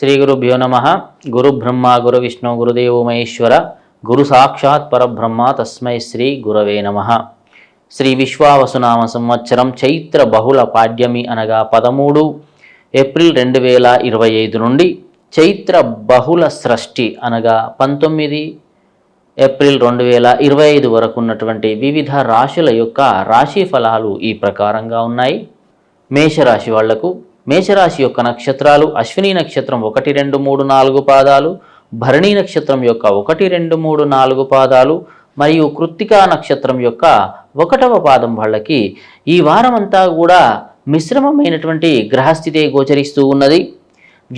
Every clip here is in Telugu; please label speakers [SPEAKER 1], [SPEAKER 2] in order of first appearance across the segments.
[SPEAKER 1] శ్రీ గురుభ్యో నమ గురు బ్రహ్మ గురు విష్ణు గురుదేవో మహేశ్వర గురు సాక్షాత్ పరబ్రహ్మ తస్మై శ్రీ గురవే నమ శ్రీ విశ్వావసునామ సంవత్సరం చైత్ర బహుళ పాడ్యమి అనగా పదమూడు ఏప్రిల్ రెండు వేల ఇరవై ఐదు నుండి చైత్ర బహుళ సృష్టి అనగా పంతొమ్మిది ఏప్రిల్ రెండు వేల ఇరవై ఐదు వరకు ఉన్నటువంటి వివిధ రాశుల యొక్క రాశి ఫలాలు ఈ ప్రకారంగా ఉన్నాయి మేషరాశి వాళ్లకు మేషరాశి యొక్క నక్షత్రాలు అశ్విని నక్షత్రం ఒకటి రెండు మూడు నాలుగు పాదాలు భరణి నక్షత్రం యొక్క ఒకటి రెండు మూడు నాలుగు పాదాలు మరియు కృత్తికా నక్షత్రం యొక్క ఒకటవ పాదం వాళ్ళకి ఈ వారమంతా కూడా మిశ్రమమైనటువంటి గ్రహస్థితే గోచరిస్తూ ఉన్నది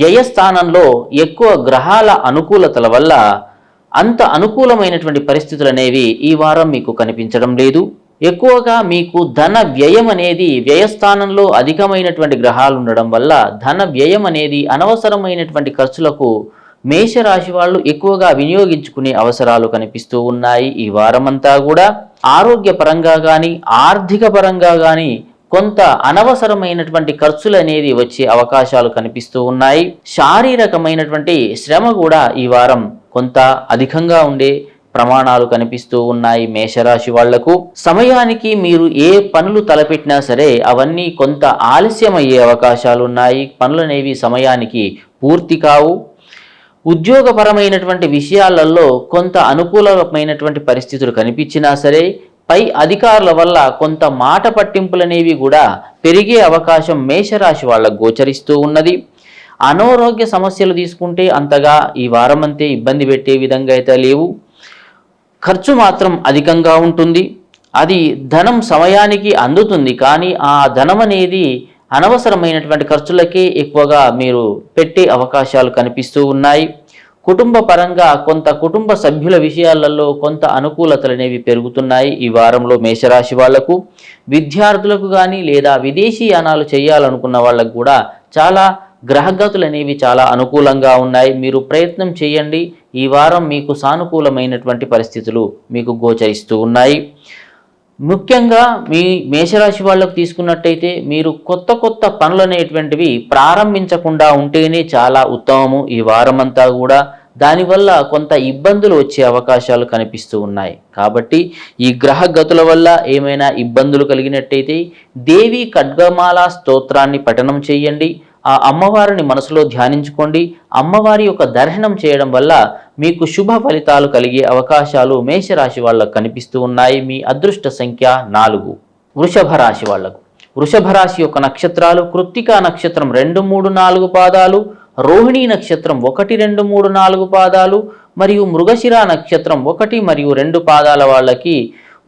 [SPEAKER 1] వ్యయస్థానంలో ఎక్కువ గ్రహాల అనుకూలతల వల్ల అంత అనుకూలమైనటువంటి పరిస్థితులు అనేవి ఈ వారం మీకు కనిపించడం లేదు ఎక్కువగా మీకు ధన వ్యయం అనేది వ్యయస్థానంలో అధికమైనటువంటి గ్రహాలు ఉండడం వల్ల ధన వ్యయం అనేది అనవసరమైనటువంటి ఖర్చులకు మేషరాశి వాళ్ళు ఎక్కువగా వినియోగించుకునే అవసరాలు కనిపిస్తూ ఉన్నాయి ఈ వారమంతా కూడా ఆరోగ్యపరంగా కానీ ఆర్థిక పరంగా కానీ కొంత అనవసరమైనటువంటి ఖర్చులు అనేది వచ్చే అవకాశాలు కనిపిస్తూ ఉన్నాయి శారీరకమైనటువంటి శ్రమ కూడా ఈ వారం కొంత అధికంగా ఉండే ప్రమాణాలు కనిపిస్తూ ఉన్నాయి మేషరాశి వాళ్లకు సమయానికి మీరు ఏ పనులు తలపెట్టినా సరే అవన్నీ కొంత ఆలస్యమయ్యే అవకాశాలు ఉన్నాయి పనులనేవి సమయానికి పూర్తి కావు ఉద్యోగపరమైనటువంటి విషయాలలో కొంత అనుకూలమైనటువంటి పరిస్థితులు కనిపించినా సరే పై అధికారుల వల్ల కొంత మాట పట్టింపులనేవి కూడా పెరిగే అవకాశం మేషరాశి వాళ్ళకు గోచరిస్తూ ఉన్నది అనారోగ్య సమస్యలు తీసుకుంటే అంతగా ఈ వారం అంతే ఇబ్బంది పెట్టే విధంగా అయితే లేవు ఖర్చు మాత్రం అధికంగా ఉంటుంది అది ధనం సమయానికి అందుతుంది కానీ ఆ ధనం అనేది అనవసరమైనటువంటి ఖర్చులకే ఎక్కువగా మీరు పెట్టే అవకాశాలు కనిపిస్తూ ఉన్నాయి కుటుంబ పరంగా కొంత కుటుంబ సభ్యుల విషయాలలో కొంత అనుకూలతలు అనేవి పెరుగుతున్నాయి ఈ వారంలో మేషరాశి వాళ్లకు విద్యార్థులకు కానీ లేదా విదేశీ యానాలు చేయాలనుకున్న వాళ్ళకు కూడా చాలా గ్రహగతులు అనేవి చాలా అనుకూలంగా ఉన్నాయి మీరు ప్రయత్నం చేయండి ఈ వారం మీకు సానుకూలమైనటువంటి పరిస్థితులు మీకు గోచరిస్తూ ఉన్నాయి ముఖ్యంగా మీ మేషరాశి వాళ్ళకు తీసుకున్నట్టయితే మీరు కొత్త కొత్త పనులు అనేటువంటివి ప్రారంభించకుండా ఉంటేనే చాలా ఉత్తమము ఈ వారం అంతా కూడా దానివల్ల కొంత ఇబ్బందులు వచ్చే అవకాశాలు కనిపిస్తూ ఉన్నాయి కాబట్టి ఈ గ్రహ గతుల వల్ల ఏమైనా ఇబ్బందులు కలిగినట్టయితే దేవి ఖడ్గమాల స్తోత్రాన్ని పఠనం చేయండి ఆ అమ్మవారిని మనసులో ధ్యానించుకోండి అమ్మవారి యొక్క దర్శనం చేయడం వల్ల మీకు శుభ ఫలితాలు కలిగే అవకాశాలు మేషరాశి వాళ్ళకు కనిపిస్తూ ఉన్నాయి మీ అదృష్ట సంఖ్య నాలుగు వృషభ రాశి వాళ్లకు వృషభ రాశి యొక్క నక్షత్రాలు కృత్తికా నక్షత్రం రెండు మూడు నాలుగు పాదాలు రోహిణీ నక్షత్రం ఒకటి రెండు మూడు నాలుగు పాదాలు మరియు మృగశిర నక్షత్రం ఒకటి మరియు రెండు పాదాల వాళ్ళకి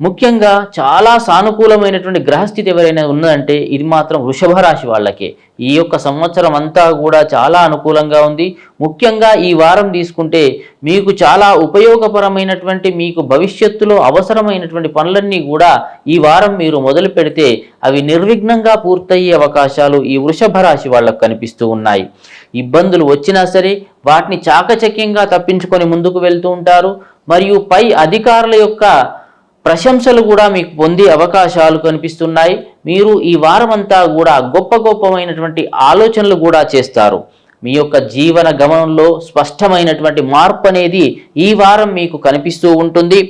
[SPEAKER 1] ముఖ్యంగా చాలా సానుకూలమైనటువంటి గ్రహస్థితి ఎవరైనా ఉన్నదంటే ఇది మాత్రం వృషభ రాశి వాళ్ళకే ఈ యొక్క సంవత్సరం అంతా కూడా చాలా అనుకూలంగా ఉంది ముఖ్యంగా ఈ వారం తీసుకుంటే మీకు చాలా ఉపయోగపరమైనటువంటి మీకు భవిష్యత్తులో అవసరమైనటువంటి పనులన్నీ కూడా ఈ వారం మీరు మొదలు పెడితే అవి నిర్విఘ్నంగా పూర్తయ్యే అవకాశాలు ఈ వృషభ రాశి వాళ్ళకు కనిపిస్తూ ఉన్నాయి ఇబ్బందులు వచ్చినా సరే వాటిని చాకచక్యంగా తప్పించుకొని ముందుకు వెళ్తూ ఉంటారు మరియు పై అధికారుల యొక్క ప్రశంసలు కూడా మీకు పొందే అవకాశాలు కనిపిస్తున్నాయి మీరు ఈ వారమంతా కూడా గొప్ప గొప్పమైనటువంటి ఆలోచనలు కూడా చేస్తారు మీ యొక్క జీవన గమనంలో స్పష్టమైనటువంటి మార్పు అనేది ఈ వారం మీకు కనిపిస్తూ ఉంటుంది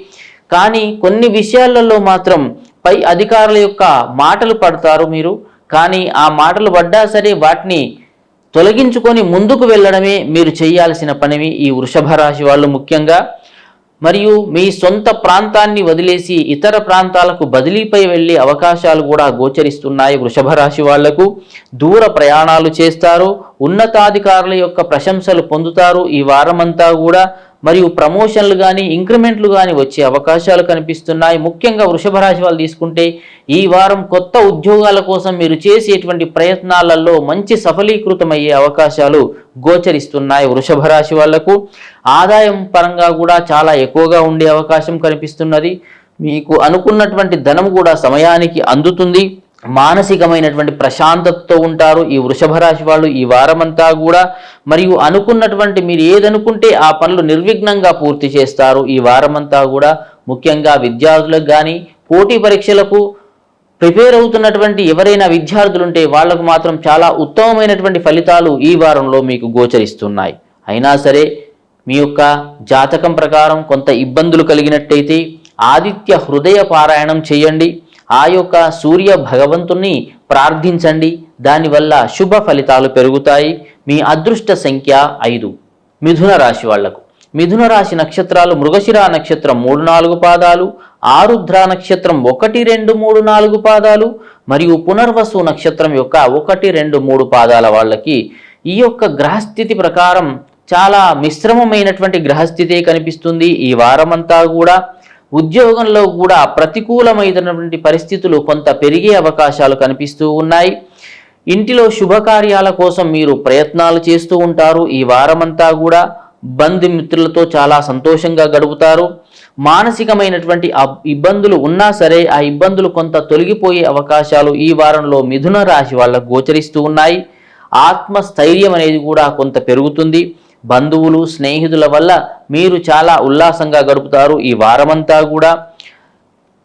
[SPEAKER 1] కానీ కొన్ని విషయాలలో మాత్రం పై అధికారుల యొక్క మాటలు పడతారు మీరు కానీ ఆ మాటలు పడ్డా సరే వాటిని తొలగించుకొని ముందుకు వెళ్ళడమే మీరు చేయాల్సిన పనివి ఈ వృషభ రాశి వాళ్ళు ముఖ్యంగా మరియు మీ సొంత ప్రాంతాన్ని వదిలేసి ఇతర ప్రాంతాలకు బదిలీపై వెళ్ళే అవకాశాలు కూడా గోచరిస్తున్నాయి వృషభ రాశి వాళ్లకు దూర ప్రయాణాలు చేస్తారు ఉన్నతాధికారుల యొక్క ప్రశంసలు పొందుతారు ఈ వారమంతా కూడా మరియు ప్రమోషన్లు కానీ ఇంక్రిమెంట్లు కానీ వచ్చే అవకాశాలు కనిపిస్తున్నాయి ముఖ్యంగా వృషభ రాశి వాళ్ళు తీసుకుంటే ఈ వారం కొత్త ఉద్యోగాల కోసం మీరు చేసేటువంటి ప్రయత్నాలలో మంచి సఫలీకృతమయ్యే అవకాశాలు గోచరిస్తున్నాయి వృషభ రాశి వాళ్లకు ఆదాయం పరంగా కూడా చాలా ఎక్కువగా ఉండే అవకాశం కనిపిస్తున్నది మీకు అనుకున్నటువంటి ధనం కూడా సమయానికి అందుతుంది మానసికమైనటువంటి ప్రశాంతతతో ఉంటారు ఈ వృషభ రాశి వాళ్ళు ఈ వారమంతా కూడా మరియు అనుకున్నటువంటి మీరు ఏదనుకుంటే ఆ పనులు నిర్విఘ్నంగా పూర్తి చేస్తారు ఈ వారమంతా కూడా ముఖ్యంగా విద్యార్థులకు కానీ పోటీ పరీక్షలకు ప్రిపేర్ అవుతున్నటువంటి ఎవరైనా విద్యార్థులు ఉంటే వాళ్లకు మాత్రం చాలా ఉత్తమమైనటువంటి ఫలితాలు ఈ వారంలో మీకు గోచరిస్తున్నాయి అయినా సరే మీ యొక్క జాతకం ప్రకారం కొంత ఇబ్బందులు కలిగినట్టయితే ఆదిత్య హృదయ పారాయణం చేయండి ఆ యొక్క సూర్య భగవంతుని ప్రార్థించండి దానివల్ల శుభ ఫలితాలు పెరుగుతాయి మీ అదృష్ట సంఖ్య ఐదు మిథున రాశి వాళ్లకు మిథున రాశి నక్షత్రాలు మృగశిర నక్షత్రం మూడు నాలుగు పాదాలు ఆరుద్ర నక్షత్రం ఒకటి రెండు మూడు నాలుగు పాదాలు మరియు పునర్వసు నక్షత్రం యొక్క ఒకటి రెండు మూడు పాదాల వాళ్ళకి ఈ యొక్క గ్రహస్థితి ప్రకారం చాలా మిశ్రమమైనటువంటి గ్రహస్థితే కనిపిస్తుంది ఈ వారమంతా కూడా ఉద్యోగంలో కూడా ప్రతికూలమైనటువంటి పరిస్థితులు కొంత పెరిగే అవకాశాలు కనిపిస్తూ ఉన్నాయి ఇంటిలో శుభకార్యాల కోసం మీరు ప్రయత్నాలు చేస్తూ ఉంటారు ఈ వారమంతా కూడా బంధుమిత్రులతో చాలా సంతోషంగా గడుపుతారు మానసికమైనటువంటి ఇబ్బందులు ఉన్నా సరే ఆ ఇబ్బందులు కొంత తొలగిపోయే అవకాశాలు ఈ వారంలో మిథున రాశి వాళ్ళకు గోచరిస్తూ ఉన్నాయి ఆత్మస్థైర్యం అనేది కూడా కొంత పెరుగుతుంది బంధువులు స్నేహితుల వల్ల మీరు చాలా ఉల్లాసంగా గడుపుతారు ఈ వారమంతా కూడా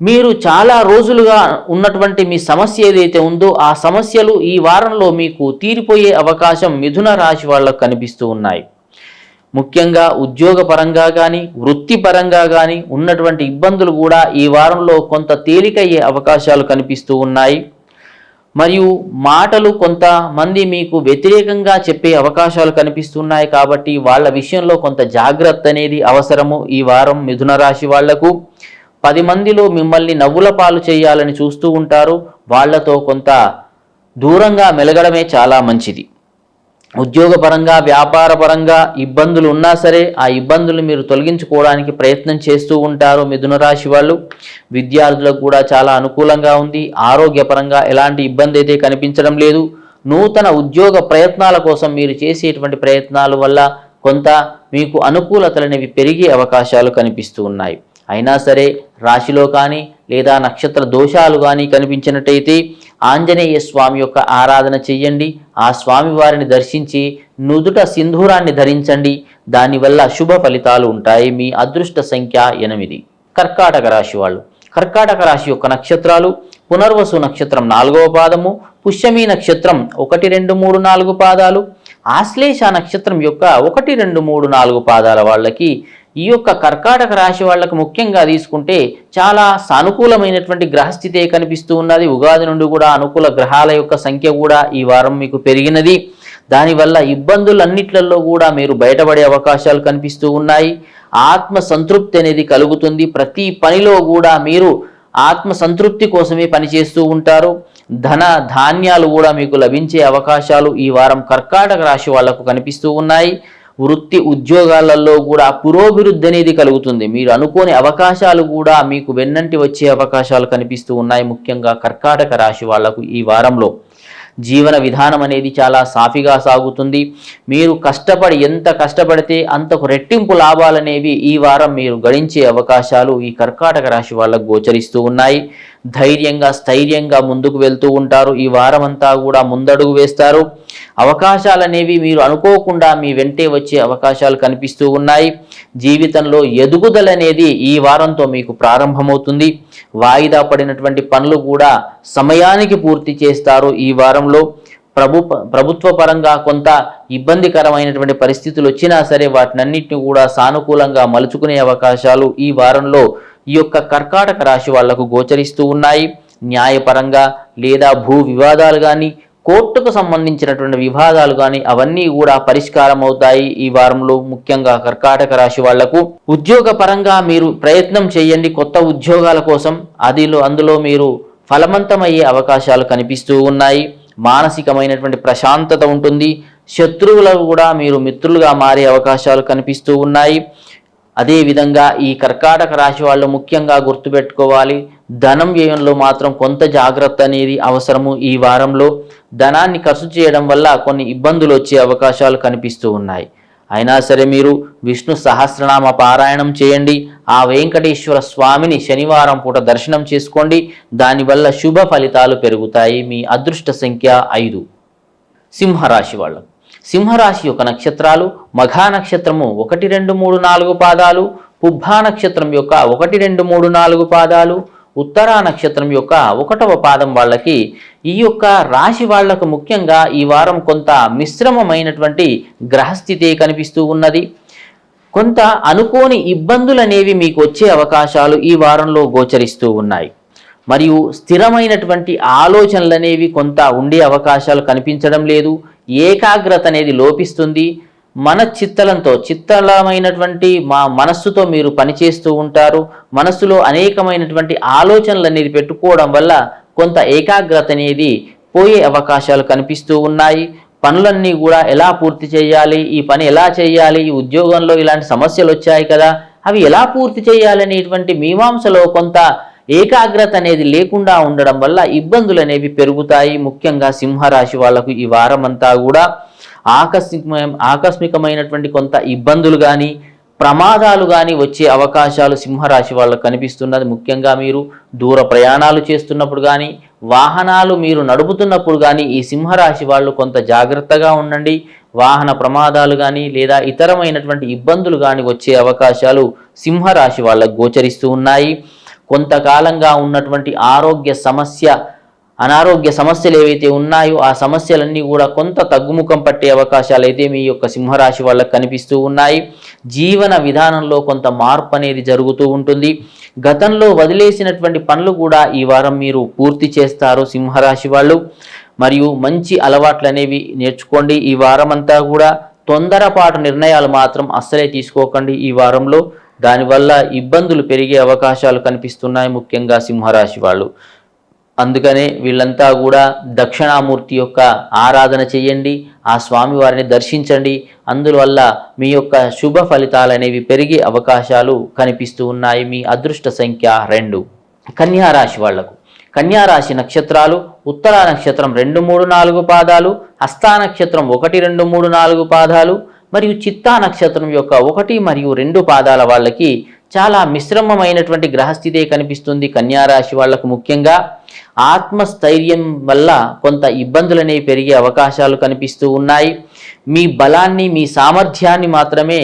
[SPEAKER 1] మీరు చాలా రోజులుగా ఉన్నటువంటి మీ సమస్య ఏదైతే ఉందో ఆ సమస్యలు ఈ వారంలో మీకు తీరిపోయే అవకాశం మిథున రాశి వాళ్ళకు కనిపిస్తూ ఉన్నాయి ముఖ్యంగా ఉద్యోగపరంగా కానీ వృత్తిపరంగా కానీ ఉన్నటువంటి ఇబ్బందులు కూడా ఈ వారంలో కొంత తేలికయ్యే అవకాశాలు కనిపిస్తూ ఉన్నాయి మరియు మాటలు కొంతమంది మీకు వ్యతిరేకంగా చెప్పే అవకాశాలు కనిపిస్తున్నాయి కాబట్టి వాళ్ళ విషయంలో కొంత జాగ్రత్త అనేది అవసరము ఈ వారం మిథున రాశి వాళ్లకు పది మందిలో మిమ్మల్ని నవ్వుల పాలు చేయాలని చూస్తూ ఉంటారు వాళ్లతో కొంత దూరంగా మెలగడమే చాలా మంచిది ఉద్యోగపరంగా వ్యాపారపరంగా ఇబ్బందులు ఉన్నా సరే ఆ ఇబ్బందులు మీరు తొలగించుకోవడానికి ప్రయత్నం చేస్తూ ఉంటారు మిథున రాశి వాళ్ళు విద్యార్థులకు కూడా చాలా అనుకూలంగా ఉంది ఆరోగ్యపరంగా ఎలాంటి ఇబ్బంది అయితే కనిపించడం లేదు నూతన ఉద్యోగ ప్రయత్నాల కోసం మీరు చేసేటువంటి ప్రయత్నాల వల్ల కొంత మీకు అనుకూలతలు అనేవి పెరిగే అవకాశాలు కనిపిస్తూ ఉన్నాయి అయినా సరే రాశిలో కానీ లేదా నక్షత్ర దోషాలు కానీ కనిపించినట్టయితే ఆంజనేయ స్వామి యొక్క ఆరాధన చెయ్యండి ఆ స్వామి వారిని దర్శించి నుదుట సింధూరాన్ని ధరించండి దానివల్ల శుభ ఫలితాలు ఉంటాయి మీ అదృష్ట సంఖ్య ఎనిమిది కర్కాటక రాశి వాళ్ళు కర్కాటక రాశి యొక్క నక్షత్రాలు పునర్వసు నక్షత్రం నాలుగవ పాదము పుష్యమి నక్షత్రం ఒకటి రెండు మూడు నాలుగు పాదాలు ఆశ్లేష నక్షత్రం యొక్క ఒకటి రెండు మూడు నాలుగు పాదాల వాళ్ళకి ఈ యొక్క కర్కాటక రాశి వాళ్ళకు ముఖ్యంగా తీసుకుంటే చాలా సానుకూలమైనటువంటి గ్రహస్థితే కనిపిస్తూ ఉన్నది ఉగాది నుండి కూడా అనుకూల గ్రహాల యొక్క సంఖ్య కూడా ఈ వారం మీకు పెరిగినది దానివల్ల ఇబ్బందులన్నిట్లలో కూడా మీరు బయటపడే అవకాశాలు కనిపిస్తూ ఉన్నాయి ఆత్మ సంతృప్తి అనేది కలుగుతుంది ప్రతి పనిలో కూడా మీరు ఆత్మ సంతృప్తి కోసమే పనిచేస్తూ ఉంటారు ధన ధాన్యాలు కూడా మీకు లభించే అవకాశాలు ఈ వారం కర్కాటక రాశి వాళ్లకు కనిపిస్తూ ఉన్నాయి వృత్తి ఉద్యోగాలలో కూడా పురోభివృద్ధి అనేది కలుగుతుంది మీరు అనుకోని అవకాశాలు కూడా మీకు వెన్నంటి వచ్చే అవకాశాలు కనిపిస్తూ ఉన్నాయి ముఖ్యంగా కర్కాటక రాశి వాళ్లకు ఈ వారంలో జీవన విధానం అనేది చాలా సాఫీగా సాగుతుంది మీరు కష్టపడి ఎంత కష్టపడితే అంతకు రెట్టింపు లాభాలనేవి ఈ వారం మీరు గడించే అవకాశాలు ఈ కర్కాటక రాశి వాళ్ళకు గోచరిస్తూ ఉన్నాయి ధైర్యంగా స్థైర్యంగా ముందుకు వెళ్తూ ఉంటారు ఈ వారం అంతా కూడా ముందడుగు వేస్తారు అవకాశాలు అనేవి మీరు అనుకోకుండా మీ వెంటే వచ్చే అవకాశాలు కనిపిస్తూ ఉన్నాయి జీవితంలో ఎదుగుదల అనేది ఈ వారంతో మీకు ప్రారంభమవుతుంది వాయిదా పడినటువంటి పనులు కూడా సమయానికి పూర్తి చేస్తారు ఈ వారంలో ప్రభు ప్రభుత్వ పరంగా కొంత ఇబ్బందికరమైనటువంటి పరిస్థితులు వచ్చినా సరే వాటినన్నింటినీ కూడా సానుకూలంగా మలుచుకునే అవకాశాలు ఈ వారంలో ఈ యొక్క కర్కాటక రాశి వాళ్లకు గోచరిస్తూ ఉన్నాయి న్యాయపరంగా లేదా భూ వివాదాలు కానీ కోర్టుకు సంబంధించినటువంటి వివాదాలు కానీ అవన్నీ కూడా పరిష్కారం అవుతాయి ఈ వారంలో ముఖ్యంగా కర్కాటక రాశి వాళ్లకు ఉద్యోగ పరంగా మీరు ప్రయత్నం చేయండి కొత్త ఉద్యోగాల కోసం అదిలో అందులో మీరు ఫలవంతమయ్యే అవకాశాలు కనిపిస్తూ ఉన్నాయి మానసికమైనటువంటి ప్రశాంతత ఉంటుంది శత్రువులకు కూడా మీరు మిత్రులుగా మారే అవకాశాలు కనిపిస్తూ ఉన్నాయి అదేవిధంగా ఈ కర్కాటక రాశి వాళ్ళు ముఖ్యంగా గుర్తుపెట్టుకోవాలి ధనం వ్యయంలో మాత్రం కొంత జాగ్రత్త అనేది అవసరము ఈ వారంలో ధనాన్ని ఖర్చు చేయడం వల్ల కొన్ని ఇబ్బందులు వచ్చే అవకాశాలు కనిపిస్తూ ఉన్నాయి అయినా సరే మీరు విష్ణు సహస్రనామ పారాయణం చేయండి ఆ వెంకటేశ్వర స్వామిని శనివారం పూట దర్శనం చేసుకోండి దానివల్ల శుభ ఫలితాలు పెరుగుతాయి మీ అదృష్ట సంఖ్య ఐదు సింహరాశి వాళ్ళకు సింహరాశి యొక్క నక్షత్రాలు మఘా నక్షత్రము ఒకటి రెండు మూడు నాలుగు పాదాలు పుబ్బా నక్షత్రం యొక్క ఒకటి రెండు మూడు నాలుగు పాదాలు ఉత్తరా నక్షత్రం యొక్క ఒకటవ పాదం వాళ్ళకి ఈ యొక్క రాశి వాళ్లకు ముఖ్యంగా ఈ వారం కొంత మిశ్రమమైనటువంటి గ్రహస్థితి కనిపిస్తూ ఉన్నది కొంత అనుకోని ఇబ్బందులు అనేవి మీకు వచ్చే అవకాశాలు ఈ వారంలో గోచరిస్తూ ఉన్నాయి మరియు స్థిరమైనటువంటి ఆలోచనలు అనేవి కొంత ఉండే అవకాశాలు కనిపించడం లేదు ఏకాగ్రత అనేది లోపిస్తుంది మన చిత్తలంతో చిత్తలమైనటువంటి మా మనస్సుతో మీరు పనిచేస్తూ ఉంటారు మనస్సులో అనేకమైనటువంటి ఆలోచనలు అనేది పెట్టుకోవడం వల్ల కొంత ఏకాగ్రత అనేది పోయే అవకాశాలు కనిపిస్తూ ఉన్నాయి పనులన్నీ కూడా ఎలా పూర్తి చేయాలి ఈ పని ఎలా చేయాలి ఈ ఉద్యోగంలో ఇలాంటి సమస్యలు వచ్చాయి కదా అవి ఎలా పూర్తి చేయాలనేటువంటి మీమాంసలో కొంత ఏకాగ్రత అనేది లేకుండా ఉండడం వల్ల ఇబ్బందులు అనేవి పెరుగుతాయి ముఖ్యంగా సింహరాశి వాళ్లకు ఈ వారమంతా కూడా ఆకస్మికమైన ఆకస్మికమైనటువంటి కొంత ఇబ్బందులు కానీ ప్రమాదాలు కానీ వచ్చే అవకాశాలు సింహరాశి వాళ్ళకు కనిపిస్తున్నది ముఖ్యంగా మీరు దూర ప్రయాణాలు చేస్తున్నప్పుడు కానీ వాహనాలు మీరు నడుపుతున్నప్పుడు కానీ ఈ సింహరాశి వాళ్ళు కొంత జాగ్రత్తగా ఉండండి వాహన ప్రమాదాలు కానీ లేదా ఇతరమైనటువంటి ఇబ్బందులు కానీ వచ్చే అవకాశాలు సింహరాశి వాళ్ళకు గోచరిస్తూ ఉన్నాయి కొంతకాలంగా ఉన్నటువంటి ఆరోగ్య సమస్య అనారోగ్య సమస్యలు ఏవైతే ఉన్నాయో ఆ సమస్యలన్నీ కూడా కొంత తగ్గుముఖం పట్టే అవకాశాలు అయితే మీ యొక్క సింహరాశి వాళ్ళకు కనిపిస్తూ ఉన్నాయి జీవన విధానంలో కొంత మార్పు అనేది జరుగుతూ ఉంటుంది గతంలో వదిలేసినటువంటి పనులు కూడా ఈ వారం మీరు పూర్తి చేస్తారు సింహరాశి వాళ్ళు మరియు మంచి అలవాట్లు అనేవి నేర్చుకోండి ఈ వారం అంతా కూడా తొందరపాటు నిర్ణయాలు మాత్రం అస్సలే తీసుకోకండి ఈ వారంలో దానివల్ల ఇబ్బందులు పెరిగే అవకాశాలు కనిపిస్తున్నాయి ముఖ్యంగా సింహరాశి వాళ్ళు అందుకనే వీళ్ళంతా కూడా దక్షిణామూర్తి యొక్క ఆరాధన చేయండి ఆ స్వామివారిని దర్శించండి అందువల్ల మీ యొక్క శుభ ఫలితాలు అనేవి పెరిగే అవకాశాలు కనిపిస్తూ ఉన్నాయి మీ అదృష్ట సంఖ్య రెండు కన్యారాశి వాళ్లకు కన్యారాశి నక్షత్రాలు ఉత్తరా నక్షత్రం రెండు మూడు నాలుగు పాదాలు హస్తా నక్షత్రం ఒకటి రెండు మూడు నాలుగు పాదాలు మరియు చిత్తా నక్షత్రం యొక్క ఒకటి మరియు రెండు పాదాల వాళ్ళకి చాలా మిశ్రమమైనటువంటి గ్రహస్థితే కనిపిస్తుంది కన్యారాశి వాళ్లకు ముఖ్యంగా ఆత్మస్థైర్యం వల్ల కొంత ఇబ్బందులు అనేవి పెరిగే అవకాశాలు కనిపిస్తూ ఉన్నాయి మీ బలాన్ని మీ సామర్థ్యాన్ని మాత్రమే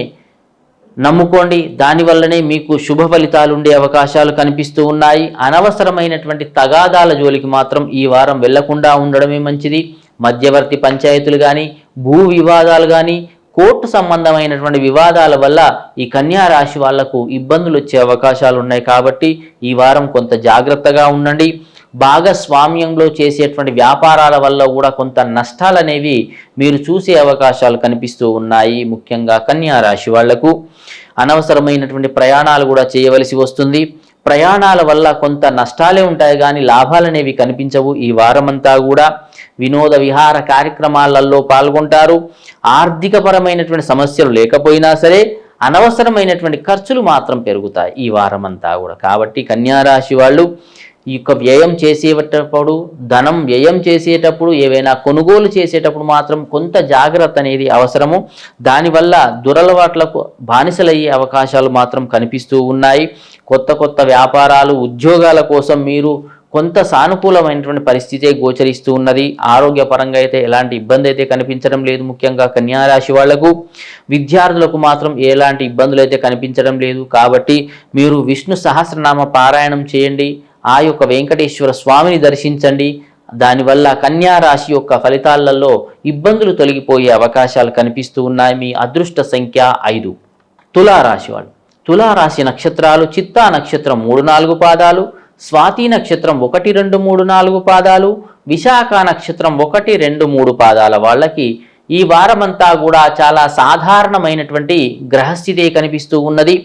[SPEAKER 1] నమ్ముకోండి దానివల్లనే మీకు శుభ ఫలితాలు ఉండే అవకాశాలు కనిపిస్తూ ఉన్నాయి అనవసరమైనటువంటి తగాదాల జోలికి మాత్రం ఈ వారం వెళ్లకుండా ఉండడమే మంచిది మధ్యవర్తి పంచాయతీలు కానీ భూ వివాదాలు కానీ కోర్టు సంబంధమైనటువంటి వివాదాల వల్ల ఈ కన్యా రాశి వాళ్లకు ఇబ్బందులు వచ్చే అవకాశాలు ఉన్నాయి కాబట్టి ఈ వారం కొంత జాగ్రత్తగా ఉండండి భాగస్వామ్యంలో చేసేటువంటి వ్యాపారాల వల్ల కూడా కొంత నష్టాలు అనేవి మీరు చూసే అవకాశాలు కనిపిస్తూ ఉన్నాయి ముఖ్యంగా కన్యా రాశి వాళ్లకు అనవసరమైనటువంటి ప్రయాణాలు కూడా చేయవలసి వస్తుంది ప్రయాణాల వల్ల కొంత నష్టాలే ఉంటాయి కానీ లాభాలనేవి కనిపించవు ఈ వారమంతా కూడా వినోద విహార కార్యక్రమాలలో పాల్గొంటారు ఆర్థికపరమైనటువంటి సమస్యలు లేకపోయినా సరే అనవసరమైనటువంటి ఖర్చులు మాత్రం పెరుగుతాయి ఈ వారం అంతా కూడా కాబట్టి కన్యారాశి వాళ్ళు ఈ యొక్క వ్యయం చేసేటప్పుడు ధనం వ్యయం చేసేటప్పుడు ఏవైనా కొనుగోలు చేసేటప్పుడు మాత్రం కొంత జాగ్రత్త అనేది అవసరము దానివల్ల దురలవాట్లకు బానిసలయ్యే అవకాశాలు మాత్రం కనిపిస్తూ ఉన్నాయి కొత్త కొత్త వ్యాపారాలు ఉద్యోగాల కోసం మీరు కొంత సానుకూలమైనటువంటి పరిస్థితే గోచరిస్తూ ఉన్నది ఆరోగ్యపరంగా అయితే ఎలాంటి ఇబ్బంది అయితే కనిపించడం లేదు ముఖ్యంగా కన్యారాశి వాళ్లకు విద్యార్థులకు మాత్రం ఎలాంటి ఇబ్బందులు అయితే కనిపించడం లేదు కాబట్టి మీరు విష్ణు సహస్రనామ పారాయణం చేయండి ఆ యొక్క వెంకటేశ్వర స్వామిని దర్శించండి దానివల్ల కన్యా రాశి యొక్క ఫలితాలలో ఇబ్బందులు తొలగిపోయే అవకాశాలు కనిపిస్తూ ఉన్నాయి మీ అదృష్ట సంఖ్య ఐదు తులారాశి వాళ్ళు తులారాశి నక్షత్రాలు చిత్తా నక్షత్రం మూడు నాలుగు పాదాలు స్వాతి నక్షత్రం ఒకటి రెండు మూడు నాలుగు పాదాలు విశాఖ నక్షత్రం ఒకటి రెండు మూడు పాదాల వాళ్ళకి ఈ వారమంతా కూడా చాలా సాధారణమైనటువంటి గ్రహస్థితే కనిపిస్తూ ఉన్నది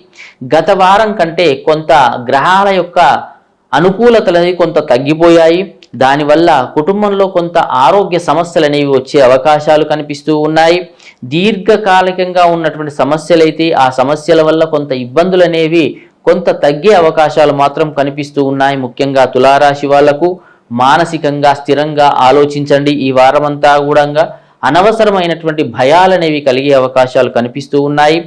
[SPEAKER 1] గత వారం కంటే కొంత గ్రహాల యొక్క అనుకూలతలనేవి కొంత తగ్గిపోయాయి దానివల్ల కుటుంబంలో కొంత ఆరోగ్య సమస్యలు అనేవి వచ్చే అవకాశాలు కనిపిస్తూ ఉన్నాయి దీర్ఘకాలికంగా ఉన్నటువంటి సమస్యలైతే ఆ సమస్యల వల్ల కొంత ఇబ్బందులు అనేవి కొంత తగ్గే అవకాశాలు మాత్రం కనిపిస్తూ ఉన్నాయి ముఖ్యంగా తులారాశి వాళ్లకు మానసికంగా స్థిరంగా ఆలోచించండి ఈ వారమంతా కూడా అనవసరమైనటువంటి భయాలనేవి కలిగే అవకాశాలు కనిపిస్తూ ఉన్నాయి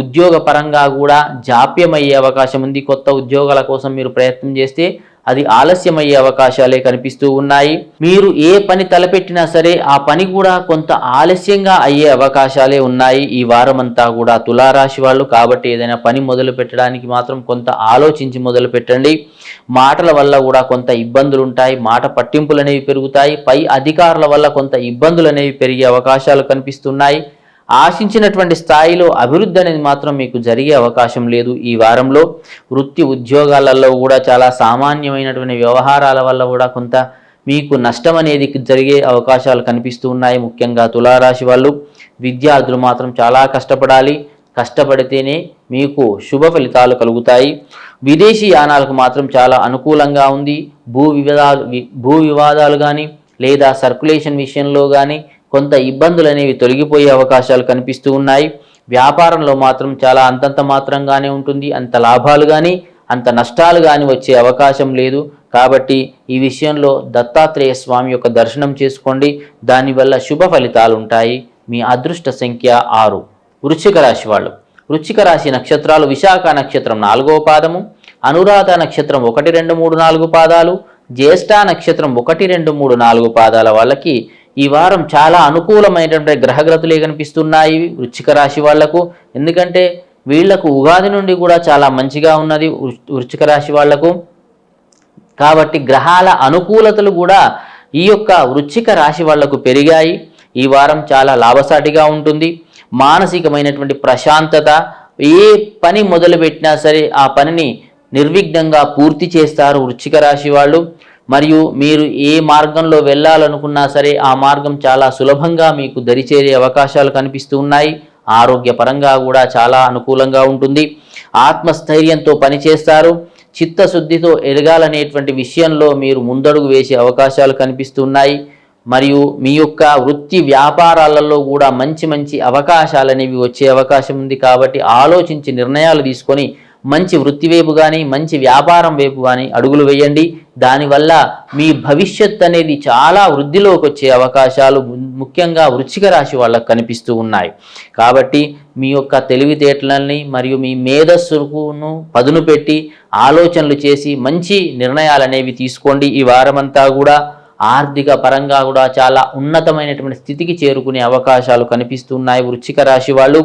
[SPEAKER 1] ఉద్యోగపరంగా కూడా జాప్యమయ్యే అవకాశం ఉంది కొత్త ఉద్యోగాల కోసం మీరు ప్రయత్నం చేస్తే అది ఆలస్యమయ్యే అవకాశాలే కనిపిస్తూ ఉన్నాయి మీరు ఏ పని తలపెట్టినా సరే ఆ పని కూడా కొంత ఆలస్యంగా అయ్యే అవకాశాలే ఉన్నాయి ఈ వారమంతా కూడా తులారాశి వాళ్ళు కాబట్టి ఏదైనా పని మొదలు పెట్టడానికి మాత్రం కొంత ఆలోచించి మొదలు పెట్టండి మాటల వల్ల కూడా కొంత ఇబ్బందులు ఉంటాయి మాట పట్టింపులు అనేవి పెరుగుతాయి పై అధికారుల వల్ల కొంత ఇబ్బందులు అనేవి పెరిగే అవకాశాలు కనిపిస్తున్నాయి ఆశించినటువంటి స్థాయిలో అభివృద్ధి అనేది మాత్రం మీకు జరిగే అవకాశం లేదు ఈ వారంలో వృత్తి ఉద్యోగాలలో కూడా చాలా సామాన్యమైనటువంటి వ్యవహారాల వల్ల కూడా కొంత మీకు నష్టం అనేది జరిగే అవకాశాలు కనిపిస్తూ ఉన్నాయి ముఖ్యంగా తులారాశి వాళ్ళు విద్యార్థులు మాత్రం చాలా కష్టపడాలి కష్టపడితేనే మీకు శుభ ఫలితాలు కలుగుతాయి విదేశీ యానాలకు మాత్రం చాలా అనుకూలంగా ఉంది భూ వివాదాలు భూ వివాదాలు కానీ లేదా సర్కులేషన్ విషయంలో కానీ కొంత ఇబ్బందులు అనేవి తొలగిపోయే అవకాశాలు కనిపిస్తూ ఉన్నాయి వ్యాపారంలో మాత్రం చాలా అంతంత మాత్రంగానే ఉంటుంది అంత లాభాలు కానీ అంత నష్టాలు కానీ వచ్చే అవకాశం లేదు కాబట్టి ఈ విషయంలో దత్తాత్రేయ స్వామి యొక్క దర్శనం చేసుకోండి దానివల్ల శుభ ఫలితాలు ఉంటాయి మీ అదృష్ట సంఖ్య ఆరు వృశ్చిక రాశి వాళ్ళు వృశ్చిక రాశి నక్షత్రాలు విశాఖ నక్షత్రం నాలుగవ పాదము అనురాధ నక్షత్రం ఒకటి రెండు మూడు నాలుగు పాదాలు జ్యేష్ఠ నక్షత్రం ఒకటి రెండు మూడు నాలుగు పాదాల వాళ్ళకి ఈ వారం చాలా అనుకూలమైనటువంటి గ్రహగ్రతులే కనిపిస్తున్నాయి వృచ్చిక రాశి వాళ్లకు ఎందుకంటే వీళ్లకు ఉగాది నుండి కూడా చాలా మంచిగా ఉన్నది వృచ్చిక రాశి వాళ్లకు కాబట్టి గ్రహాల అనుకూలతలు కూడా ఈ యొక్క వృచ్చిక రాశి వాళ్లకు పెరిగాయి ఈ వారం చాలా లాభసాటిగా ఉంటుంది మానసికమైనటువంటి ప్రశాంతత ఏ పని మొదలుపెట్టినా సరే ఆ పనిని నిర్విఘ్నంగా పూర్తి చేస్తారు వృచ్చిక రాశి వాళ్ళు మరియు మీరు ఏ మార్గంలో వెళ్ళాలనుకున్నా సరే ఆ మార్గం చాలా సులభంగా మీకు దరిచేరే అవకాశాలు కనిపిస్తూ ఉన్నాయి ఆరోగ్యపరంగా కూడా చాలా అనుకూలంగా ఉంటుంది ఆత్మస్థైర్యంతో పనిచేస్తారు చిత్తశుద్ధితో ఎదగాలనేటువంటి విషయంలో మీరు ముందడుగు వేసే అవకాశాలు కనిపిస్తున్నాయి మరియు మీ యొక్క వృత్తి వ్యాపారాలలో కూడా మంచి మంచి అవకాశాలు అనేవి వచ్చే అవకాశం ఉంది కాబట్టి ఆలోచించి నిర్ణయాలు తీసుకొని మంచి వృత్తి వైపు కానీ మంచి వ్యాపారం వైపు కానీ అడుగులు వేయండి దానివల్ల మీ భవిష్యత్ అనేది చాలా వృద్ధిలోకి వచ్చే అవకాశాలు ముఖ్యంగా వృచ్చిక రాశి వాళ్ళకు కనిపిస్తూ ఉన్నాయి కాబట్టి మీ యొక్క తెలివితేటలని మరియు మీ మేధస్సును పదును పెట్టి ఆలోచనలు చేసి మంచి నిర్ణయాలు అనేవి తీసుకోండి ఈ వారమంతా కూడా ఆర్థిక పరంగా కూడా చాలా ఉన్నతమైనటువంటి స్థితికి చేరుకునే అవకాశాలు కనిపిస్తున్నాయి వృచ్చిక రాశి వాళ్ళు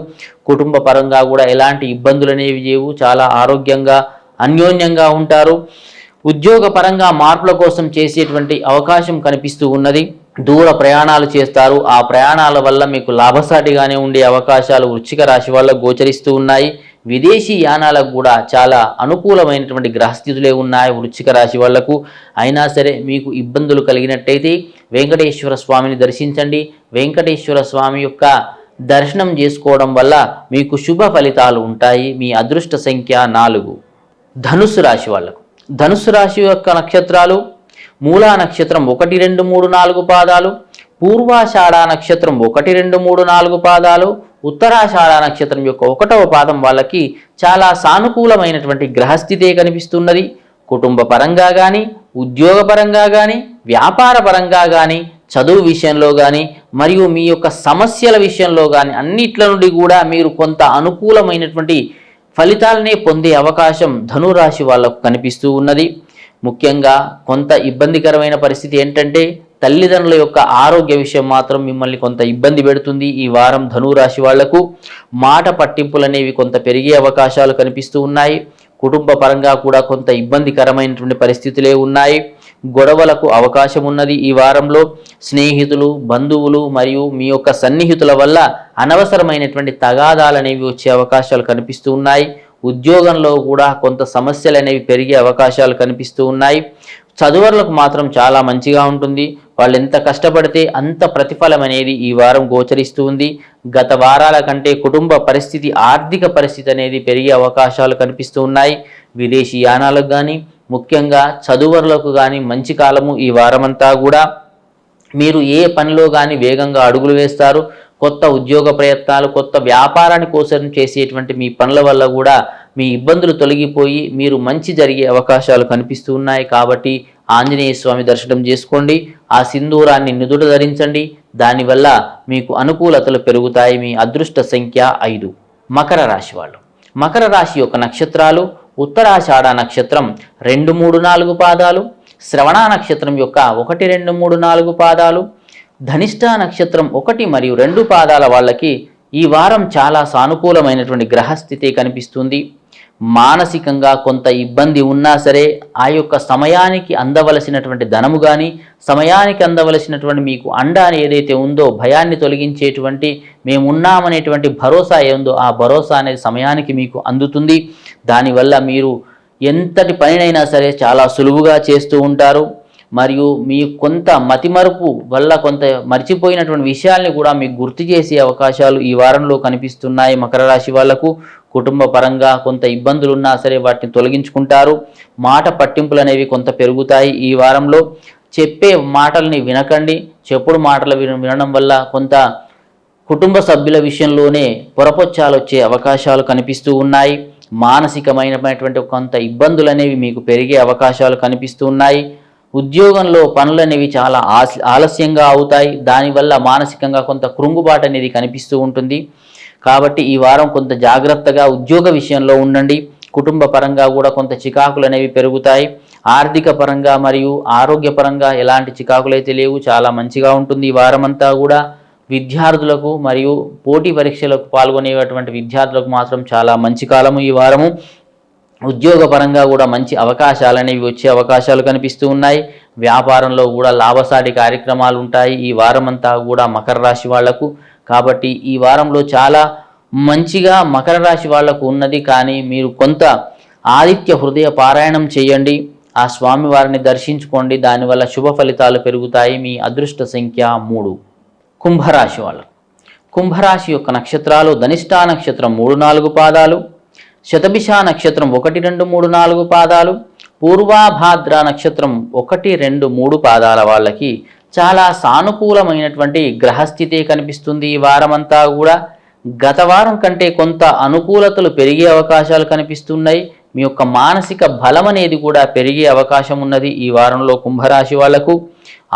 [SPEAKER 1] కుటుంబ పరంగా కూడా ఎలాంటి ఇబ్బందులు అనేవి లేవు చాలా ఆరోగ్యంగా అన్యోన్యంగా ఉంటారు ఉద్యోగ పరంగా మార్పుల కోసం చేసేటువంటి అవకాశం కనిపిస్తూ ఉన్నది దూర ప్రయాణాలు చేస్తారు ఆ ప్రయాణాల వల్ల మీకు లాభసాటిగానే ఉండే అవకాశాలు వృచ్చిక రాశి వాళ్ళ గోచరిస్తూ ఉన్నాయి విదేశీ యానాలకు కూడా చాలా అనుకూలమైనటువంటి గ్రహస్థితులే ఉన్నాయి వృచ్చిక రాశి వాళ్లకు అయినా సరే మీకు ఇబ్బందులు కలిగినట్టయితే వెంకటేశ్వర స్వామిని దర్శించండి వెంకటేశ్వర స్వామి యొక్క దర్శనం చేసుకోవడం వల్ల మీకు శుభ ఫలితాలు ఉంటాయి మీ అదృష్ట సంఖ్య నాలుగు ధనుసు రాశి వాళ్లకు ధనుసు రాశి యొక్క నక్షత్రాలు మూలా నక్షత్రం ఒకటి రెండు మూడు నాలుగు పాదాలు పూర్వాషాఢ నక్షత్రం ఒకటి రెండు మూడు నాలుగు పాదాలు ఉత్తరాషాఢ నక్షత్రం యొక్క ఒకటవ పాదం వాళ్ళకి చాలా సానుకూలమైనటువంటి గ్రహస్థితే కనిపిస్తున్నది కుటుంబ పరంగా కానీ ఉద్యోగపరంగా కానీ వ్యాపార పరంగా కానీ చదువు విషయంలో కానీ మరియు మీ యొక్క సమస్యల విషయంలో కానీ అన్నిట్ల నుండి కూడా మీరు కొంత అనుకూలమైనటువంటి ఫలితాలనే పొందే అవకాశం ధనురాశి వాళ్ళకు కనిపిస్తూ ఉన్నది ముఖ్యంగా కొంత ఇబ్బందికరమైన పరిస్థితి ఏంటంటే తల్లిదండ్రుల యొక్క ఆరోగ్య విషయం మాత్రం మిమ్మల్ని కొంత ఇబ్బంది పెడుతుంది ఈ వారం ధనురాశి వాళ్లకు మాట పట్టింపులు అనేవి కొంత పెరిగే అవకాశాలు కనిపిస్తూ ఉన్నాయి కుటుంబ పరంగా కూడా కొంత ఇబ్బందికరమైనటువంటి పరిస్థితులే ఉన్నాయి గొడవలకు అవకాశం ఉన్నది ఈ వారంలో స్నేహితులు బంధువులు మరియు మీ యొక్క సన్నిహితుల వల్ల అనవసరమైనటువంటి తగాదాలు అనేవి వచ్చే అవకాశాలు కనిపిస్తూ ఉన్నాయి ఉద్యోగంలో కూడా కొంత సమస్యలు అనేవి పెరిగే అవకాశాలు కనిపిస్తూ ఉన్నాయి చదువర్లకు మాత్రం చాలా మంచిగా ఉంటుంది వాళ్ళు ఎంత కష్టపడితే అంత ప్రతిఫలం అనేది ఈ వారం గోచరిస్తూ ఉంది గత వారాల కంటే కుటుంబ పరిస్థితి ఆర్థిక పరిస్థితి అనేది పెరిగే అవకాశాలు కనిపిస్తూ ఉన్నాయి విదేశీ యానాలకు కానీ ముఖ్యంగా చదువర్లకు కానీ మంచి కాలము ఈ వారమంతా కూడా మీరు ఏ పనిలో కానీ వేగంగా అడుగులు వేస్తారు కొత్త ఉద్యోగ ప్రయత్నాలు కొత్త వ్యాపారాన్ని కోసం చేసేటువంటి మీ పనుల వల్ల కూడా మీ ఇబ్బందులు తొలగిపోయి మీరు మంచి జరిగే అవకాశాలు కనిపిస్తూ ఉన్నాయి కాబట్టి ఆంజనేయ స్వామి దర్శనం చేసుకోండి ఆ సింధూరాన్ని నిదుట ధరించండి దానివల్ల మీకు అనుకూలతలు పెరుగుతాయి మీ అదృష్ట సంఖ్య ఐదు మకర రాశి వాళ్ళు మకర రాశి యొక్క నక్షత్రాలు ఉత్తరాషాఢ నక్షత్రం రెండు మూడు నాలుగు పాదాలు శ్రవణ నక్షత్రం యొక్క ఒకటి రెండు మూడు నాలుగు పాదాలు ధనిష్ట నక్షత్రం ఒకటి మరియు రెండు పాదాల వాళ్ళకి ఈ వారం చాలా సానుకూలమైనటువంటి గ్రహస్థితి కనిపిస్తుంది మానసికంగా కొంత ఇబ్బంది ఉన్నా సరే ఆ యొక్క సమయానికి అందవలసినటువంటి ధనము కానీ సమయానికి అందవలసినటువంటి మీకు అండ ఏదైతే ఉందో భయాన్ని తొలగించేటువంటి మేము ఉన్నామనేటువంటి భరోసా ఏముందో ఆ భరోసా అనేది సమయానికి మీకు అందుతుంది దానివల్ల మీరు ఎంతటి పనినైనా సరే చాలా సులువుగా చేస్తూ ఉంటారు మరియు మీ కొంత మతిమరుపు వల్ల కొంత మర్చిపోయినటువంటి విషయాల్ని కూడా మీకు గుర్తు చేసే అవకాశాలు ఈ వారంలో కనిపిస్తున్నాయి మకర రాశి వాళ్లకు కుటుంబ పరంగా కొంత ఇబ్బందులు ఉన్నా సరే వాటిని తొలగించుకుంటారు మాట పట్టింపులు అనేవి కొంత పెరుగుతాయి ఈ వారంలో చెప్పే మాటల్ని వినకండి చెప్పుడు మాటలు వినడం వల్ల కొంత కుటుంబ సభ్యుల విషయంలోనే పొరపొచ్చాలు వచ్చే అవకాశాలు కనిపిస్తూ ఉన్నాయి మానసికమైనటువంటి కొంత ఇబ్బందులు అనేవి మీకు పెరిగే అవకాశాలు కనిపిస్తూ ఉన్నాయి ఉద్యోగంలో పనులు అనేవి చాలా ఆలస్యంగా అవుతాయి దానివల్ల మానసికంగా కొంత కృంగుబాటు అనేది కనిపిస్తూ ఉంటుంది కాబట్టి ఈ వారం కొంత జాగ్రత్తగా ఉద్యోగ విషయంలో ఉండండి కుటుంబ పరంగా కూడా కొంత చికాకులు అనేవి పెరుగుతాయి ఆర్థిక పరంగా మరియు ఆరోగ్యపరంగా ఎలాంటి చికాకులు అయితే లేవు చాలా మంచిగా ఉంటుంది ఈ వారమంతా కూడా విద్యార్థులకు మరియు పోటీ పరీక్షలకు పాల్గొనేటువంటి విద్యార్థులకు మాత్రం చాలా మంచి కాలము ఈ వారము ఉద్యోగపరంగా కూడా మంచి అవకాశాలు అనేవి వచ్చే అవకాశాలు కనిపిస్తూ ఉన్నాయి వ్యాపారంలో కూడా లాభసాటి కార్యక్రమాలు ఉంటాయి ఈ వారమంతా కూడా మకర రాశి వాళ్లకు కాబట్టి ఈ వారంలో చాలా మంచిగా మకర రాశి వాళ్లకు ఉన్నది కానీ మీరు కొంత ఆదిత్య హృదయ పారాయణం చేయండి ఆ స్వామివారిని దర్శించుకోండి దానివల్ల శుభ ఫలితాలు పెరుగుతాయి మీ అదృష్ట సంఖ్య మూడు కుంభరాశి వాళ్ళకు కుంభరాశి యొక్క నక్షత్రాలు ధనిష్టా నక్షత్రం మూడు నాలుగు పాదాలు శతభిష నక్షత్రం ఒకటి రెండు మూడు నాలుగు పాదాలు పూర్వాభాద్ర నక్షత్రం ఒకటి రెండు మూడు పాదాల వాళ్ళకి చాలా సానుకూలమైనటువంటి గ్రహస్థితే కనిపిస్తుంది ఈ వారమంతా కూడా గత వారం కంటే కొంత అనుకూలతలు పెరిగే అవకాశాలు కనిపిస్తున్నాయి మీ యొక్క మానసిక బలం అనేది కూడా పెరిగే అవకాశం ఉన్నది ఈ వారంలో కుంభరాశి వాళ్లకు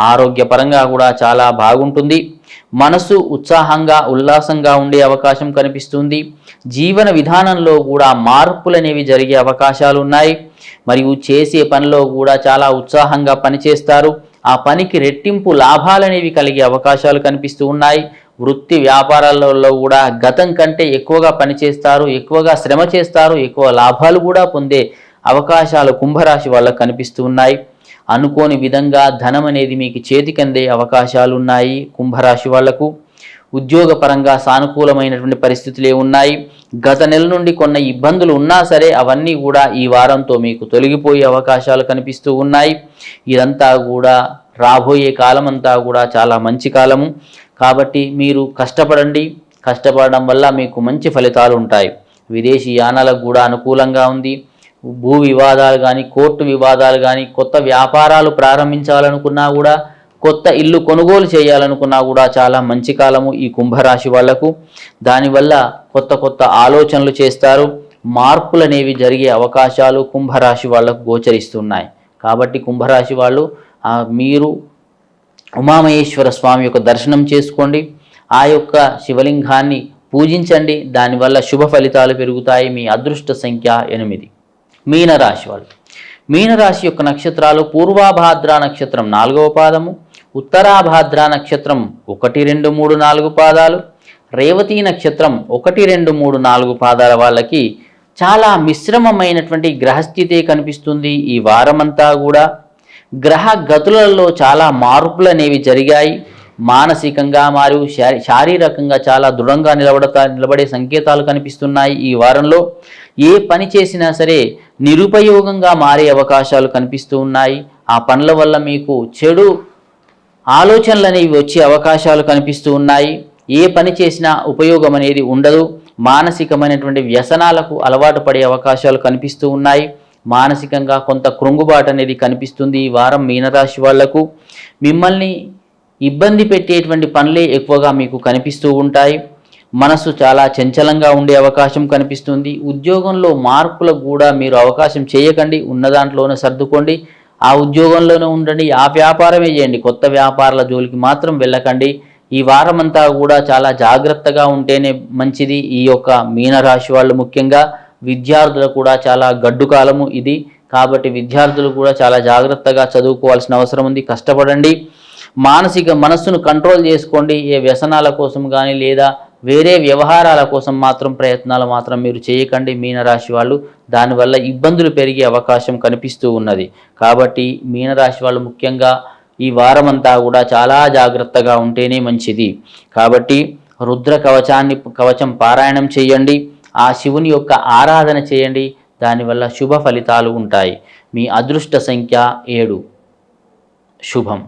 [SPEAKER 1] ఆరోగ్యపరంగా కూడా చాలా బాగుంటుంది మనసు ఉత్సాహంగా ఉల్లాసంగా ఉండే అవకాశం కనిపిస్తుంది జీవన విధానంలో కూడా మార్పులు అనేవి జరిగే అవకాశాలు ఉన్నాయి మరియు చేసే పనిలో కూడా చాలా ఉత్సాహంగా పనిచేస్తారు ఆ పనికి రెట్టింపు లాభాలనేవి కలిగే అవకాశాలు కనిపిస్తూ ఉన్నాయి వృత్తి వ్యాపారాలలో కూడా గతం కంటే ఎక్కువగా పనిచేస్తారు ఎక్కువగా శ్రమ చేస్తారు ఎక్కువ లాభాలు కూడా పొందే అవకాశాలు కుంభరాశి వాళ్ళకు కనిపిస్తూ ఉన్నాయి అనుకోని విధంగా ధనం అనేది మీకు చేతికందే అవకాశాలు ఉన్నాయి కుంభరాశి వాళ్లకు ఉద్యోగపరంగా సానుకూలమైనటువంటి పరిస్థితులే ఉన్నాయి గత నెల నుండి కొన్ని ఇబ్బందులు ఉన్నా సరే అవన్నీ కూడా ఈ వారంతో మీకు తొలగిపోయే అవకాశాలు కనిపిస్తూ ఉన్నాయి ఇదంతా కూడా రాబోయే కాలం అంతా కూడా చాలా మంచి కాలము కాబట్టి మీరు కష్టపడండి కష్టపడడం వల్ల మీకు మంచి ఫలితాలు ఉంటాయి విదేశీ యానాలకు కూడా అనుకూలంగా ఉంది భూ వివాదాలు కానీ కోర్టు వివాదాలు కానీ కొత్త వ్యాపారాలు ప్రారంభించాలనుకున్నా కూడా కొత్త ఇల్లు కొనుగోలు చేయాలనుకున్నా కూడా చాలా మంచి కాలము ఈ కుంభరాశి వాళ్లకు దానివల్ల కొత్త కొత్త ఆలోచనలు చేస్తారు మార్పులు అనేవి జరిగే అవకాశాలు కుంభరాశి వాళ్లకు గోచరిస్తున్నాయి కాబట్టి కుంభరాశి వాళ్ళు మీరు ఉమామహేశ్వర స్వామి యొక్క దర్శనం చేసుకోండి ఆ యొక్క శివలింగాన్ని పూజించండి దానివల్ల శుభ ఫలితాలు పెరుగుతాయి మీ అదృష్ట సంఖ్య ఎనిమిది మీనరాశి వాళ్ళు మీనరాశి యొక్క నక్షత్రాలు పూర్వాభాద్ర నక్షత్రం నాలుగవ పాదము ఉత్తరాభాద్ర నక్షత్రం ఒకటి రెండు మూడు నాలుగు పాదాలు రేవతి నక్షత్రం ఒకటి రెండు మూడు నాలుగు పాదాల వాళ్ళకి చాలా మిశ్రమమైనటువంటి గ్రహస్థితే కనిపిస్తుంది ఈ వారమంతా కూడా గ్రహ గతులలో చాలా మార్పులు అనేవి జరిగాయి మానసికంగా మరియు శారీరకంగా చాలా దృఢంగా నిలబడత నిలబడే సంకేతాలు కనిపిస్తున్నాయి ఈ వారంలో ఏ పని చేసినా సరే నిరుపయోగంగా మారే అవకాశాలు కనిపిస్తూ ఉన్నాయి ఆ పనుల వల్ల మీకు చెడు ఆలోచనలు అనేవి వచ్చే అవకాశాలు కనిపిస్తూ ఉన్నాయి ఏ పని చేసినా ఉపయోగం అనేది ఉండదు మానసికమైనటువంటి వ్యసనాలకు అలవాటు పడే అవకాశాలు కనిపిస్తూ ఉన్నాయి మానసికంగా కొంత కృంగుబాటు అనేది కనిపిస్తుంది ఈ వారం మీనరాశి వాళ్లకు మిమ్మల్ని ఇబ్బంది పెట్టేటువంటి పనులే ఎక్కువగా మీకు కనిపిస్తూ ఉంటాయి మనసు చాలా చంచలంగా ఉండే అవకాశం కనిపిస్తుంది ఉద్యోగంలో మార్పులకు కూడా మీరు అవకాశం చేయకండి ఉన్న దాంట్లోనే సర్దుకోండి ఆ ఉద్యోగంలోనే ఉండండి ఆ వ్యాపారమే చేయండి కొత్త వ్యాపారాల జోలికి మాత్రం వెళ్ళకండి ఈ వారమంతా కూడా చాలా జాగ్రత్తగా ఉంటేనే మంచిది ఈ యొక్క మీనరాశి వాళ్ళు ముఖ్యంగా విద్యార్థులు కూడా చాలా గడ్డు కాలము ఇది కాబట్టి విద్యార్థులు కూడా చాలా జాగ్రత్తగా చదువుకోవాల్సిన అవసరం ఉంది కష్టపడండి మానసిక మనస్సును కంట్రోల్ చేసుకోండి ఏ వ్యసనాల కోసం కానీ లేదా వేరే వ్యవహారాల కోసం మాత్రం ప్రయత్నాలు మాత్రం మీరు చేయకండి మీనరాశి వాళ్ళు దానివల్ల ఇబ్బందులు పెరిగే అవకాశం కనిపిస్తూ ఉన్నది కాబట్టి మీనరాశి వాళ్ళు ముఖ్యంగా ఈ వారమంతా కూడా చాలా జాగ్రత్తగా ఉంటేనే మంచిది కాబట్టి రుద్ర కవచాన్ని కవచం పారాయణం చేయండి ఆ శివుని యొక్క ఆరాధన చేయండి దానివల్ల శుభ ఫలితాలు ఉంటాయి మీ అదృష్ట సంఖ్య ఏడు శుభం